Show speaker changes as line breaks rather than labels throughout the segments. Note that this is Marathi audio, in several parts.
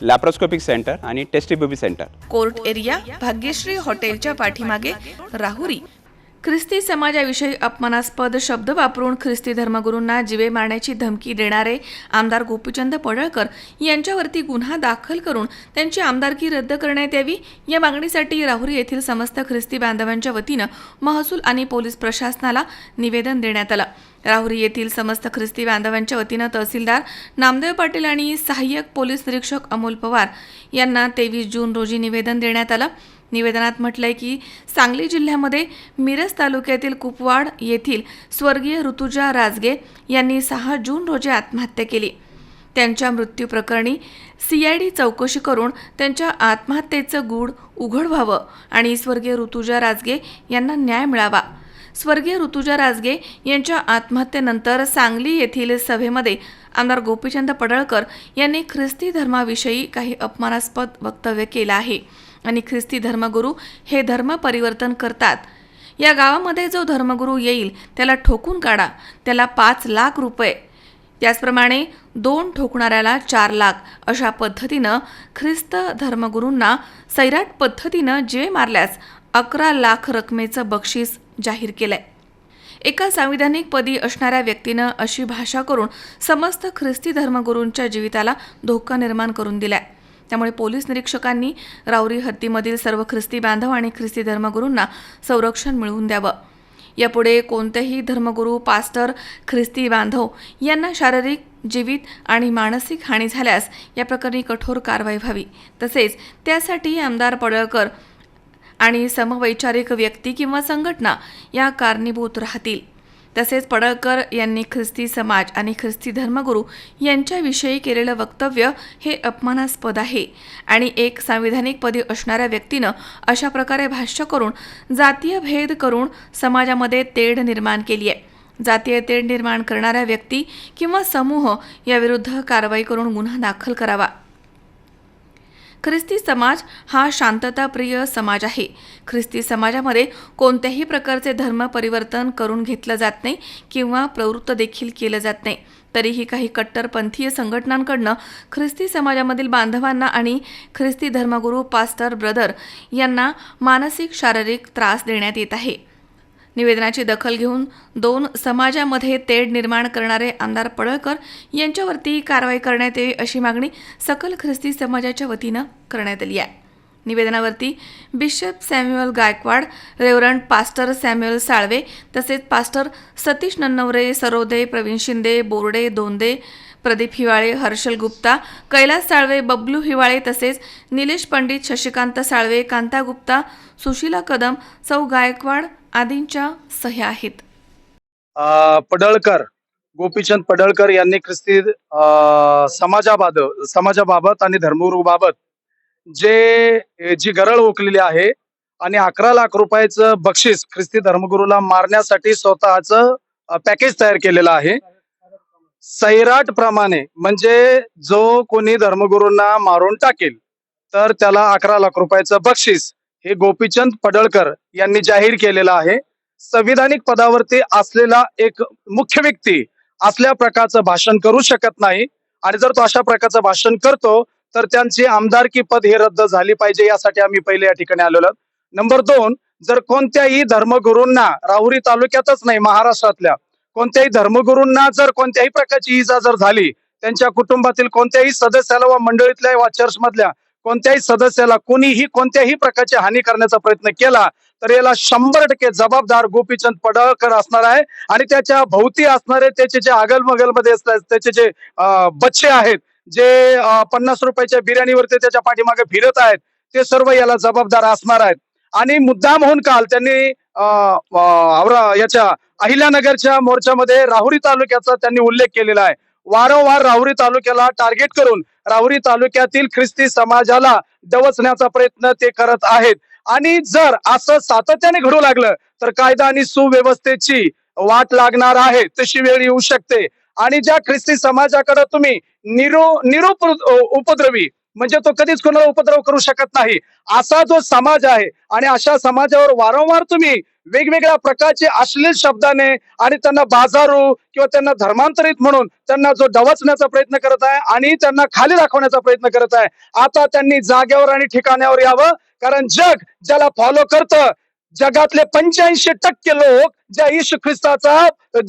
लॅप्रोस्कोपिक सेंटर आणि test tube baby centre
court area Bhagyashree हॉटेलच्या पाठीमागे राहुरी. ख्रिस्ती समाजाविषयी अपमानास्पद शब्द वापरून ख्रिस्ती धर्मगुरूंना जिवे मारण्याची धमकी देणारे आमदार गोपीचंद पडळकर यांच्यावरती गुन्हा दाखल करून त्यांची आमदारकी रद्द करण्यात यावी या मागणीसाठी राहुरी येथील समस्त ख्रिस्ती बांधवांच्या वतीनं महसूल आणि पोलीस प्रशासनाला निवेदन देण्यात आलं. राहुरी येथील समस्त ख्रिस्ती बांधवांच्या वतीनं तहसीलदार नामदेव पाटील आणि सहाय्यक पोलीस निरीक्षक अमोल पवार यांना तेवीस जून रोजी निवेदन देण्यात आलं. निवेदनात म्हटलंय की सांगली जिल्ह्यामध्ये मिरज तालुक्यातील कुपवाड येथील स्वर्गीय ऋतुजा राजगे यांनी सहा जून रोजी आत्महत्या केली. त्यांच्या मृत्यूप्रकरणी सी आय डी चौकशी करून त्यांच्या आत्महत्येचं गूढ उघड व्हावं आणि स्वर्गीय ऋतुजा राजगे यांना न्याय मिळावा. स्वर्गीय ऋतुजा राजगे यांच्या आत्महत्येनंतर सांगली येथील सभेमध्ये आमदार गोपीचंद पडळकर यांनी ख्रिस्ती धर्माविषयी काही अपमानास्पद वक्तव्य केलं आहे. आणि ख्रिस्ती धर्मगुरू हे धर्म परिवर्तन करतात. या गावामध्ये जो धर्मगुरू येईल त्याला ठोकून काढा. त्याला पाच लाख रुपये. त्याचप्रमाणे दोन ठोकणाऱ्याला चार लाख. अशा पद्धतीनं ख्रिस्त धर्मगुरूंना सैराट पद्धतीनं जे मारल्यास अकरा लाख रकमेचं बक्षीस जाहीर केलंय. एका संविधानिक पदी असणाऱ्या व्यक्तीनं अशी भाषा करून समस्त ख्रिस्ती धर्मगुरूंच्या जीविताला धोका निर्माण करून दिलाय. त्यामुळे पोलीस निरीक्षकांनी राऊरी हत्तीमधील सर्व ख्रिस्ती बांधव आणि ख्रिस्ती धर्मगुरूंना संरक्षण मिळवून द्यावं. यापुढे कोणतेही धर्मगुरू पास्टर ख्रिस्ती बांधव यांना शारीरिक जीवित आणि मानसिक हानी झाल्यास या प्रकरणी कठोर कारवाई व्हावी. तसेच त्यासाठी आमदार पडळकर आणि समवैचारिक व्यक्ती किंवा संघटना या कारणीभूत राहतील. तसेच पडळकर यांनी ख्रिस्ती समाज आणि ख्रिस्ती धर्मगुरू यांच्याविषयी केलेलं वक्तव्य हे अपमानास्पद आहे. आणि एक संविधानिक पदी असणाऱ्या व्यक्तीनं अशा प्रकारे भाष्य करून जातीय भेद करून समाजामध्ये तेढ निर्माण केली आहे. जातीय तेढ निर्माण करणाऱ्या व्यक्ती किंवा समूह याविरुद्ध कारवाई करून गुन्हा दाखल करावा. ख्रिस्ती समाज हा शांतताप्रिय समाज आहे. ख्रिस्ती समाजामध्ये कोणत्याही प्रकारचे धर्म परिवर्तन करून घेतलं जात नाही किंवा प्रवृत्त देखील केलं जात नाही. तरीही काही कट्टरपंथीय संघटनांकडनं ख्रिस्ती समाजामधील बांधवांना आणि ख्रिस्ती धर्मगुरू पास्टर ब्रदर यांना मानसिक शारीरिक त्रास देण्यात येत आहे. निवेदनाची दखल घेऊन दोन समाजामध्ये तेढ निर्माण करणारे आमदार पडळकर यांच्यावरती कारवाई करण्यात यावी अशी मागणी सकल ख्रिस्ती समाजाच्या वतीनं करण्यात आली आहे. निवेदनावरती bishop Samuel Gaikwad reverend pastor Samuel Salve तसेच पास्टर सतीश नन्नवरे सरोदे प्रवीण शिंदे बोर्डे दोंदे प्रदीप हिवाळे हर्षल गुप्ता कैलास साळवे बबलू हिवाळे तसेच निलेश पंडित शशिकांत साळवे कांता गुप्ता सुशीला कदम सौ गायकवाड आदींच्या सह्या आहेत.
पडळकर गोपीचंद पडळकर यांनी ख्रिस्ती समाजाबाद समाजाबाबत समाजाबाबत आणि धर्मगुरूबाबत जे जी गरळ ओकलेली आहे आणि अकरा लाख रुपयाचं बक्षीस ख्रिस्ती धर्मगुरूला मारण्यासाठी स्वतःच पॅकेज तयार केलेलं आहे. सैराट प्रमाणे म्हणजे जो कोणी धर्मगुरूंना मारून टाकेल तर त्याला अकरा लाख रुपयाचं बक्षीस हे गोपीचंद पडळकर यांनी जाहीर केलेलं आहे. संविधानिक पदावरती असलेला एक मुख्य व्यक्ती असल्या प्रकारचं भाषण करू शकत नाही. आणि जर तो अशा प्रकारचं भाषण करतो तर त्यांची आमदारकी पद हे रद्द झाली पाहिजे यासाठी आम्ही पहिले या ठिकाणी आलेलो नंबर दोन जर कोणत्याही धर्मगुरूंना राहुरी तालुक्यातच नाही महाराष्ट्रातल्या कोणत्याही धर्मगुरूंना जर कोणत्याही प्रकारची इजा जर झाली त्यांच्या कुटुंबातील कोणत्याही सदस्याला वा मंडळीतल्या वा चर्च मधल्या कोणत्याही सदस्याला कोणीही कोणत्याही प्रकारची हानी करण्याचा प्रयत्न केला तर याला शंभर टक्के जबाबदार गोपीचंद पडळकर असणार आहे. आणि त्याच्या भोवती असणारे त्याचे जे अगलमध्ये त्याचे जे बच्चे आहेत जे पन्नास रुपयाच्या बिर्याणीवरती त्याच्या पाठीमागे फिरत आहेत ते सर्व याला जबाबदार असणार आहेत. आणि मुद्दाम होऊन काल त्यांनी अं, याच्या अहिल्यानगरच्या मोर्चामध्ये राहुरी तालुक्याचा त्यांनी उल्लेख केलेला आहे. वारंवार राहुरी तालुक्याला टार्गेट करून राहुरी तालुक्यातील ख्रिस्ती समाजाला डवचण्याचा प्रयत्न ते करत आहेत. आणि जर असं सातत्याने घडू लागलं तर कायदा आणि सुव्यवस्थेची वाट लागणार आहे. तशी वेळ येऊ शकते. आणि ज्या ख्रिस्ती समाजाकडे तुम्ही निरो निरुप उपद्रवी म्हणजे तो कधीच कोणाला उपद्रव करू शकत नाही असा जो समाज आहे आणि अशा समाजावर वारंवार तुम्ही वेगवेगळ्या प्रकारचे अश्लील शब्दाने आणि त्यांना बाजारू किंवा त्यांना धर्मांतरित म्हणून त्यांना जो डवचण्याचा प्रयत्न करत आहे आणि त्यांना खाली दाखवण्याचा प्रयत्न करत आहे आता त्यांनी जागेवर आणि ठिकाण्यावर यावं. कारण जग ज्याला फॉलो करतं जगातले पंच्याऐंशी टक्के लोक ज्या ईश ख्रिस्ताचा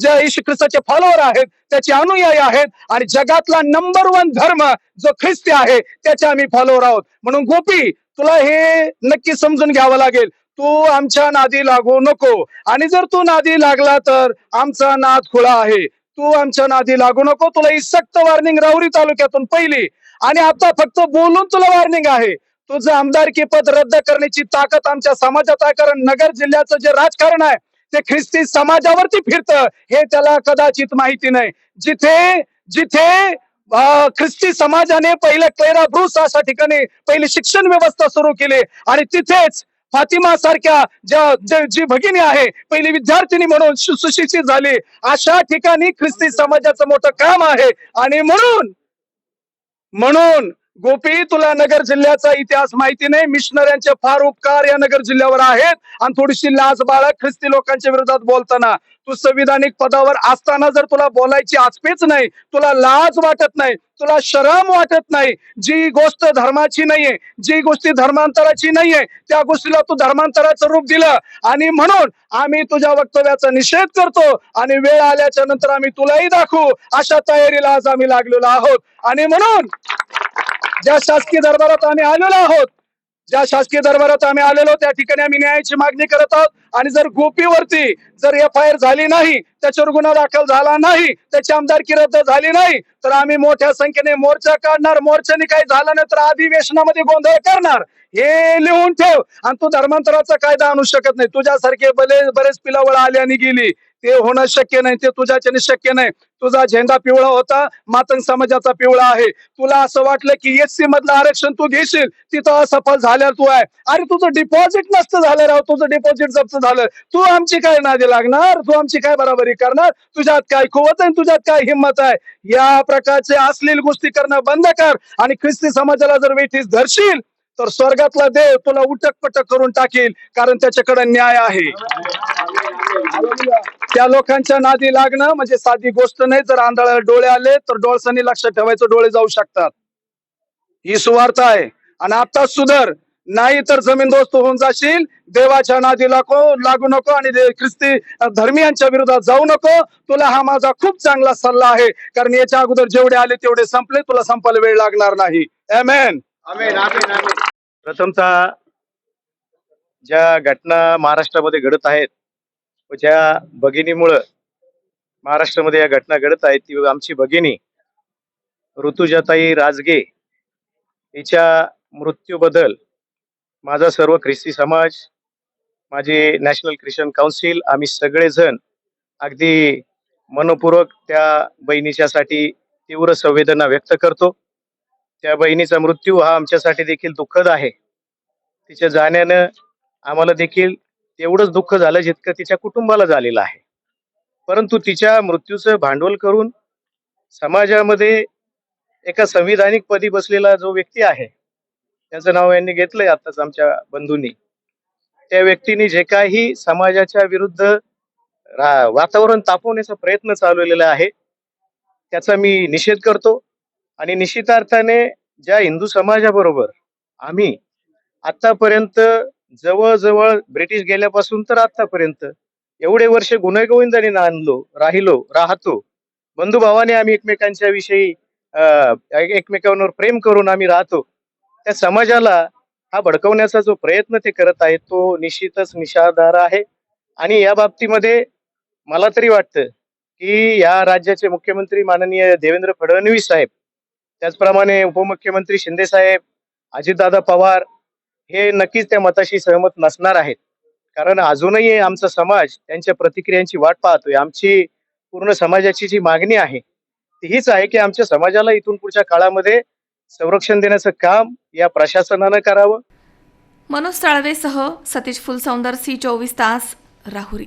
ज्या ईश ख्रिस्ताचे फॉलोअर आहेत त्याचे अनुयायी आहेत आणि जगातला नंबर वन धर्म जो ख्रिस्ती आहे त्याचे आम्ही फॉलोअर आहोत. म्हणून गोपी तुला हे नक्की समजून घ्यावं लागेल. तू आमच्या नादी लागू नको. आणि जर तू नादी लागला तर आमचा नाद खुळा आहे. तू आमच्या नादी लागू नको. तुला ही सक्त वॉर्निंग राहुरी तालुक्यातून पहिली. आणि आता फक्त बोलून तुला वॉर्निंग आहे. तुझं आमदारकी पद रद्द करण्याची ताकद आमच्या समाजात आहे. कारण नगर जिल्ह्याचं जे राजकारण आहे ते ख्रिस्ती समाजावरती फिरतं. हे त्याला कदाचित माहिती नाही. जिथे जिथे ख्रिस्ती समाजाने पहिले क्लेरा ब्रुस अशा ठिकाणी पहिली शिक्षण व्यवस्था सुरू केली. आणि तिथेच फातिमा सारख्या ज्या जी भगिनी आहे पहिली विद्यार्थिनी म्हणून सुशिक्षित झाली अशा ठिकाणी ख्रिस्ती समाजाचं मोठं काम आहे. आणि म्हणून म्हणून गोपी तुला नगर जिल्ह्याचा इतिहास माहिती नाही. मिशनऱ्यांचे फार उपकार या नगर जिल्ह्यावर आहेत. आणि थोडीशी लाज बाळग ख्रिस्ती लोकांच्या विरोधात बोलताना. तू संविधानिक पदावर असताना जर तुला बोलायची आचपेच नाही तुला लाज वाटत नाही तुला शरम वाटत नाही जी गोष्ट धर्माची नाहीये जी गोष्टी धर्मांतराची नाहीये त्या गोष्टीला तू धर्मांतराचं रूप दिलं. आणि म्हणून आम्ही तुझ्या वक्तव्याचा निषेध करतो आणि वेळ आल्याच्यानंतर आम्ही तुलाही दाखवू. अशा तयारीला आज आम्ही लागलेलो आहोत. आणि म्हणून ज्या शासकीय दरबारात आम्ही आलेलो आहोत ज्या शासकीय दरबारात आम्ही आलेलो त्या ठिकाणी आम्ही न्यायाची मागणी करत आहोत. आणि जर गोपीवरती जर एफ आय आर झाली नाही त्याच्यावर गुन्हा दाखल झाला नाही त्याची आमदारकी रद्द झाली नाही तर आम्ही मोठ्या संख्येने मोर्चा काढणार मोर्चाने काही झालं नाही तर अधिवेशनामध्ये गोंधळ करणार. हे लिहून ठेव. आणि तू धर्मांतराचा कायदा आणू शकत नाही. तुझ्यासारखे बले बरेच पिलावळ आली आणि गेली. ते होणं शक्य नाही. ते तुझ्याच्याने शक्य नाही. तुझा झेंडा पिवळा होता. मातंग समाजाचा पिवळा आहे. तुला असं वाटलं की एससी मधलं आरक्षण तू घेशील. तिथं असफल झाल्यावर तू आहे. अरे तुझं डिपॉझिट नसतं झालं राव. तुझं डिपॉझिट जप्त झालं. तू आमची काय नादी लागणार? तू आमची काय बराबरी करणार? तुझ्यात काय खुवत आहे तुझ्यात काय हिंमत आहे? या प्रकारचे अश्लील गोष्टी करणं बंद कर आणि ख्रिस्ती समाजाला जर वेठीस धरशील तर स्वर्गातला देव तुला उटक पटक करून टाकील कारण त्याच्याकडे न्याय आहे. त्या लोकांच्या नादी लागणं म्हणजे साधी गोष्ट नाही जर आंधळ्याला डोळे आले तर डोळसांनी लक्षात ठेवायचं डोळे जाऊ शकतात. ही सुवार्थ आहे. आणि आता सुधर नाही तर जमीन दोस्त होऊन जाशील. देवाच्या नादी लागो लागू नको आणि दे- ख्रिस्ती धर्मियांच्या विरोधात जाऊ नको. तुला हा माझा खूप चांगला सल्ला आहे. कारण याच्या अगोदर जेवढे आले तेवढे संपले. तुला संपायला वेळ लागणार नाही. Amen.
प्रथमतः ज्या घटना महाराष्ट्रामध्ये घडत आहेत व ज्या भगिनीमुळं महाराष्ट्रामध्ये या घटना घडत आहेत ती आमची भगिनी ऋतुजाताई राजगे हिच्या मृत्यूबद्दल माझा सर्व ख्रिस्ती समाज माझे नॅशनल ख्रिश्चन काउन्सिल आम्ही सगळेजण अगदी मनपूर्वक त्या बहिणीच्यासाठी तीव्र संवेदना व्यक्त करतो. त्या बहिणीचा मृत्यू हा आमच्यासाठी देखील दुःखद आहे. तिच्या जाण्यानं आम्हाला देखील तेवढंच दुःख झालं जितकं तिच्या कुटुंबाला झालेलं आहे. परंतु तिच्या मृत्यूचं भांडवल करून समाजामध्ये एका संविधानिक पदी बसलेला जो व्यक्ती आहे त्याचं नाव यांनी घेतलंय आताच आमच्या बंधूंनी. त्या व्यक्तीने जे काही समाजाच्या विरुद्ध रा- वातावरण तापवण्याचा प्रयत्न चालवलेला आहे त्याचा मी निषेध करतो. आणि निश्चितार्थाने ज्या हिंदू समाजाबरोबर आम्ही आतापर्यंत जवळजवळ ब्रिटिश गेल्यापासून तर आतापर्यंत एवढे वर्ष गुन्हेगोविंदाने नांदलो राहिलो राहतो. बंधुभावाने आम्ही एकमेकांच्या विषयी एकमेकांवर प्रेम करून आम्ही राहतो. त्या समाजाला हा भडकवण्याचा जो प्रयत्न ते करत आहेत तो निश्चितच निषाधार आहे. आणि या बाबतीमध्ये मला तरी वाटतं की या राज्याचे मुख्यमंत्री माननीय देवेंद्र फडणवीस साहेब त्याचप्रमाणे उपमुख्यमंत्री शिंदे साहेब अजितदादा पवार हे नक्कीच त्या मताशी सहमत नसणार आहेत. कारण अजूनही आमचा समाज त्यांच्या प्रतिक्रियांची वाट पाहतोय. आमची पूर्ण समाजाची जी मागणी आहे ती हीच आहे की आमच्या समाजाला इथून पुढच्या काळामध्ये संरक्षण देण्याचं काम या प्रशासनानं करावं.
मनोज साळवेसह सतीश फुलसौंदर सी चोवीस तास राहुरी.